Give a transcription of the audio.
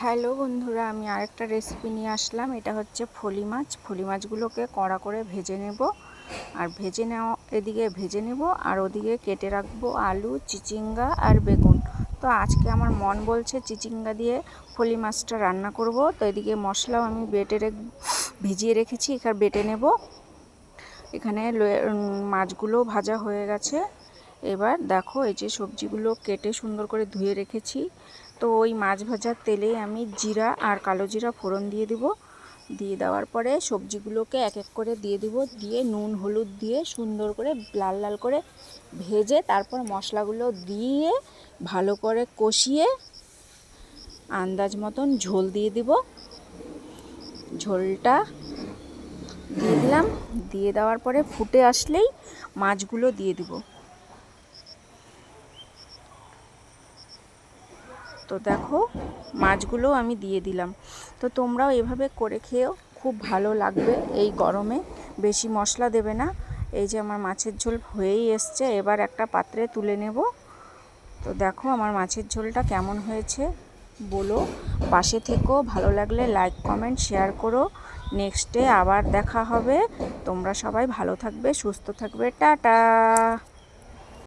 Hello বন্ধুরা, আমি আরেকটা রেসিপি নিয়ে আসলাম। এটা হচ্ছে ফলি মাছ। ফলি মাছগুলোকে কড়া করে ভেজে নেব। আর ভেজে নেওয়া, এদিকে ভেজে নেব। আর ওদিকে কেটে রাখব আলু, চিচিঙ্গা আর বেগুন। তো আজকে আমার মন বলছে চিচিঙ্গা দিয়ে ফলি মাছটা রান্না করব। তো এদিকে মশলাও আমি বেটে রেখ, ভিজিয়ে রেখেছি। এখানে বেটে নেব। এখানে মাছগুলো ভাজা হয়ে গেছে। এবার দেখো এই যে সবজিগুলো কেটে সুন্দর করে ধুয়ে রেখেছি। তো ওই মাছ ভাজার তেলেই আমি জিরা আর কালো জিরা ফোড়ন দিয়ে দিব। দিয়ে দেওয়ার পরে সবজিগুলোকে এক এক করে দিয়ে দিব। দিয়ে নুন, হলুদ দিয়ে সুন্দর করে লাল লাল করে ভেজে তারপর মশলাগুলো দিয়ে ভালো করে কষিয়ে আন্দাজ মতন ঝোল দিয়ে দিব। ঝোলটা দিয়ে দিলাম। দিয়ে দেওয়ার পরে ফুটে আসলেই মাছগুলো দিয়ে দিব। তো দেখো মাছগুলো আমি দিয়ে দিলাম। তো তোমরাও এভাবে করে খেয়েও খুব ভালো লাগবে এই গরমে। বেশি মশলা দেবে না। এই যে আমার মাছের ঝোল হয়েই এসছে, এবার একটা পাত্রে তুলে নেব। তো দেখো আমার মাছের ঝোলটা কেমন হয়েছে। বলো, পাশে থেকেও ভালো লাগলে লাইক, কমেন্ট, শেয়ার করো। নেক্সটে আবার দেখা হবে। তোমরা সবাই ভালো থাকবে, সুস্থ থাকবে। টাটা!